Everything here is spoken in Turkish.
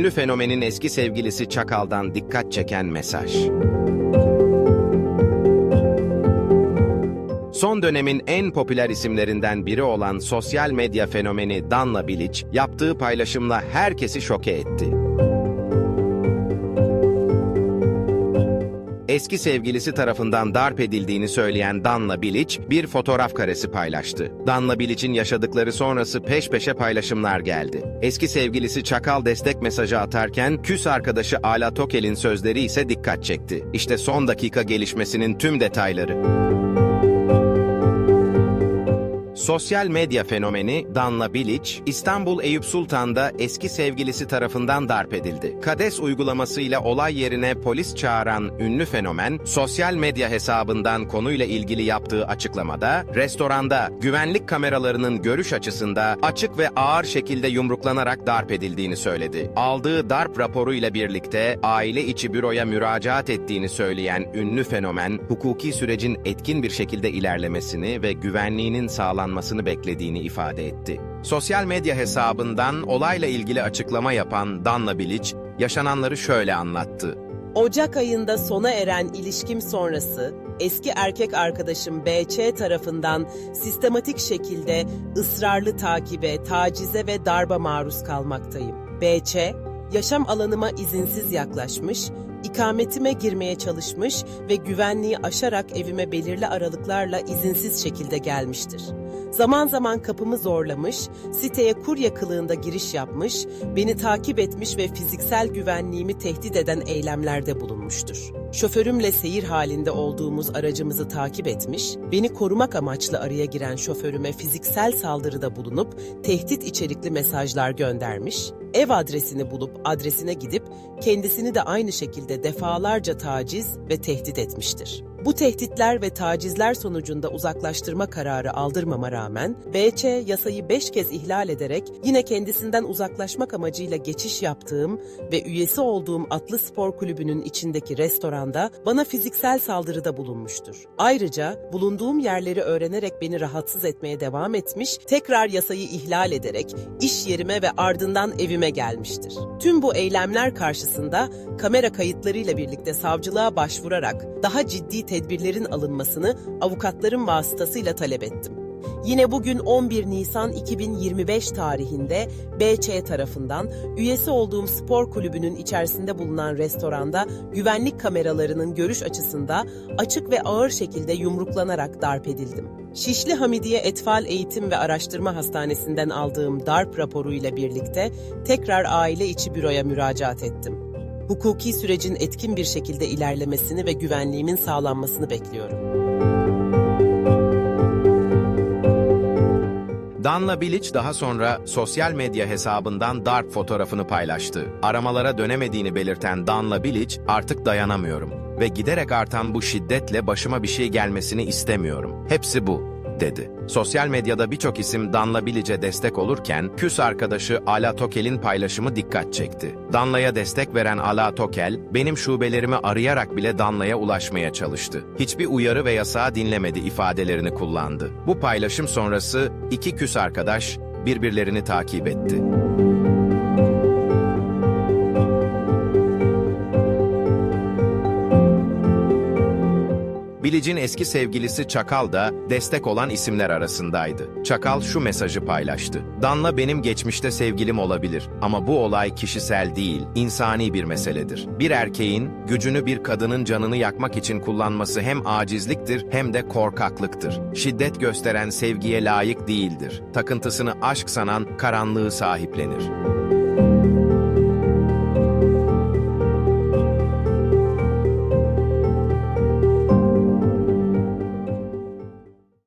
Ünlü fenomenin eski sevgilisi Çakal'dan dikkat çeken mesaj. Son dönemin en popüler isimlerinden biri olan sosyal medya fenomeni Danla Bilic, yaptığı paylaşımla herkesi şoke etti. Eski sevgilisi tarafından darp edildiğini söyleyen Danla Bilic bir fotoğraf karesi paylaştı. Danla Bilic'in yaşadıkları sonrası peş peşe paylaşımlar geldi. Eski sevgilisi Çakal destek mesajı atarken küs arkadaşı Ala Tokel'in sözleri ise dikkat çekti. İşte son dakika gelişmesinin tüm detayları. Sosyal medya fenomeni Danla Bilic, İstanbul Eyüp Sultan'da eski sevgilisi tarafından darp edildi. Kades uygulamasıyla olay yerine polis çağıran ünlü fenomen, sosyal medya hesabından konuyla ilgili yaptığı açıklamada, restoranda güvenlik kameralarının görüş açısında açık ve ağır şekilde yumruklanarak darp edildiğini söyledi. Aldığı darp raporuyla birlikte aile içi büroya müracaat ettiğini söyleyen ünlü fenomen, hukuki sürecin etkin bir şekilde ilerlemesini ve güvenliğinin sağlanmasını beklediğini ifade etti. Sosyal medya hesabından olayla ilgili açıklama yapan Danla Bilic, yaşananları şöyle anlattı. Ocak ayında sona eren ilişkim sonrası eski erkek arkadaşım BC tarafından sistematik şekilde ısrarlı takibe, tacize ve darba maruz kalmaktayım. BC, yaşam alanıma izinsiz yaklaşmış, ikametime girmeye çalışmış ve güvenliği aşarak evime belirli aralıklarla izinsiz şekilde gelmiştir. Zaman zaman kapımı zorlamış, siteye kurye kılığında giriş yapmış, beni takip etmiş ve fiziksel güvenliğimi tehdit eden eylemlerde bulunmuştur. Şoförümle seyir halinde olduğumuz aracımızı takip etmiş, beni korumak amaçlı araya giren şoförüme fiziksel saldırıda bulunup tehdit içerikli mesajlar göndermiş, ev adresini bulup adresine gidip kendisini de aynı şekilde defalarca taciz ve tehdit etmiştir. Bu tehditler ve tacizler sonucunda uzaklaştırma kararı aldırmama rağmen BC yasayı 5 kez ihlal ederek yine kendisinden uzaklaşmak amacıyla geçiş yaptığım ve üyesi olduğum Atlı Spor Kulübü'nün içindeki restoranda bana fiziksel saldırıda bulunmuştur. Ayrıca bulunduğum yerleri öğrenerek beni rahatsız etmeye devam etmiş, tekrar yasayı ihlal ederek iş yerime ve ardından evime gelmiştir. Tüm bu eylemler karşısında kamera kayıtlarıyla birlikte savcılığa başvurarak daha ciddi tedbirlerin alınmasını avukatlarım vasıtasıyla talep ettim. Yine bugün 11 Nisan 2025 tarihinde BC tarafından üyesi olduğum spor kulübünün içerisinde bulunan restoranda güvenlik kameralarının görüş açısında açık ve ağır şekilde yumruklanarak darp edildim. Şişli Hamidiye Etfal Eğitim ve Araştırma Hastanesi'nden aldığım darp raporuyla birlikte tekrar aile içi büroya müracaat ettim. Hukuki sürecin etkin bir şekilde ilerlemesini ve güvenliğimin sağlanmasını bekliyorum. Danla Bilic daha sonra sosyal medya hesabından darp fotoğrafını paylaştı. Aramalara dönemediğini belirten Danla Bilic, artık dayanamıyorum ve giderek artan bu şiddetle başıma bir şey gelmesini istemiyorum. Hepsi bu dedi. Sosyal medyada birçok isim Danla Bilic'e destek olurken, küs arkadaşı Ala Tokel'in paylaşımı dikkat çekti. Danla'ya destek veren Ala Tokel, benim şubelerimi arayarak bile Danla'ya ulaşmaya çalıştı. Hiçbir uyarı ve yasağı dinlemedi ifadelerini kullandı. Bu paylaşım sonrası iki küs arkadaş birbirlerini takip etti. Bilic'in eski sevgilisi Çakal da destek olan isimler arasındaydı. Çakal şu mesajı paylaştı. Danla benim geçmişte sevgilim olabilir ama bu olay kişisel değil, insani bir meseledir. Bir erkeğin gücünü bir kadının canını yakmak için kullanması hem acizliktir hem de korkaklıktır. Şiddet gösteren sevgiye layık değildir. Takıntısını aşk sanan karanlığı sahiplenir.